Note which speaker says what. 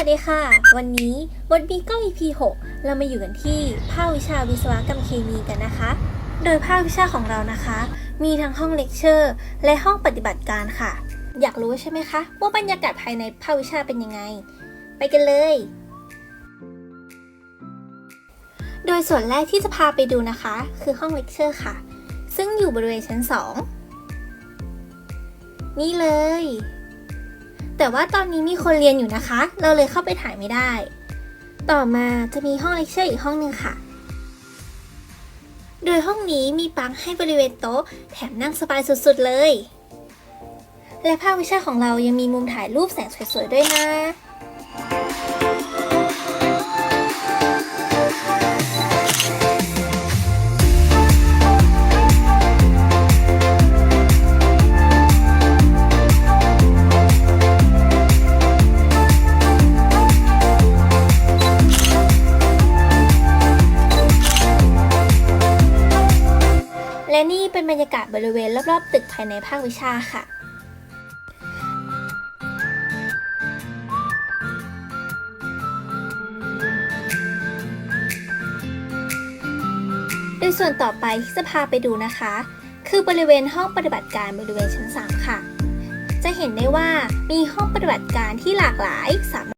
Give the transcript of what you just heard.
Speaker 1: วัสดีค่ะ วันนี้บทบีก็ EP 6 เรามาอยู่กันที่ภาควิชาวิศวกรรมเคมีกันนะคะ โดยภาควิชาของเรานะคะ มีทั้งห้องเลคเชอร์ และห้องปฏิบัติการค่ะ อยากรู้ใช่ไหมคะว่าบรรยากาศภายในภาควิชาเป็นยังไง ไปกันเลย โดยส่วนแรกที่จะพาไปดูนะคะ คือห้องเลคเชอร์ค่ะ ซึ่งอยู่บริเวณชั้น 2 นี่เลย แต่ว่าตอนนี้มีคนเรียนอยู่นะคะ เราเลยเข้าไปถ่ายไม่ได้ ต่อมาจะมีห้องเลคเชอร์อีกห้องหนึ่งค่ะ โดยห้องนี้มีปังให้บริเวณโต๊ะ แถมนั่งสบายสุดๆเลย และภาควิชาของเรายังมีมุมถ่ายรูปแสงสวยๆด้วยนะ และนี่เป็นบรรยากาศบริเวณรอบๆตึกภายในภาควิชาค่ะโดยส่วนต่อไปที่จะพาไปดูนะคะ คือบริเวณห้องปฏิบัติการบริเวณชั้น 3 ค่ะ จะเห็นได้ว่ามีห้องปฏิบัติการที่หลากหลายสามารถ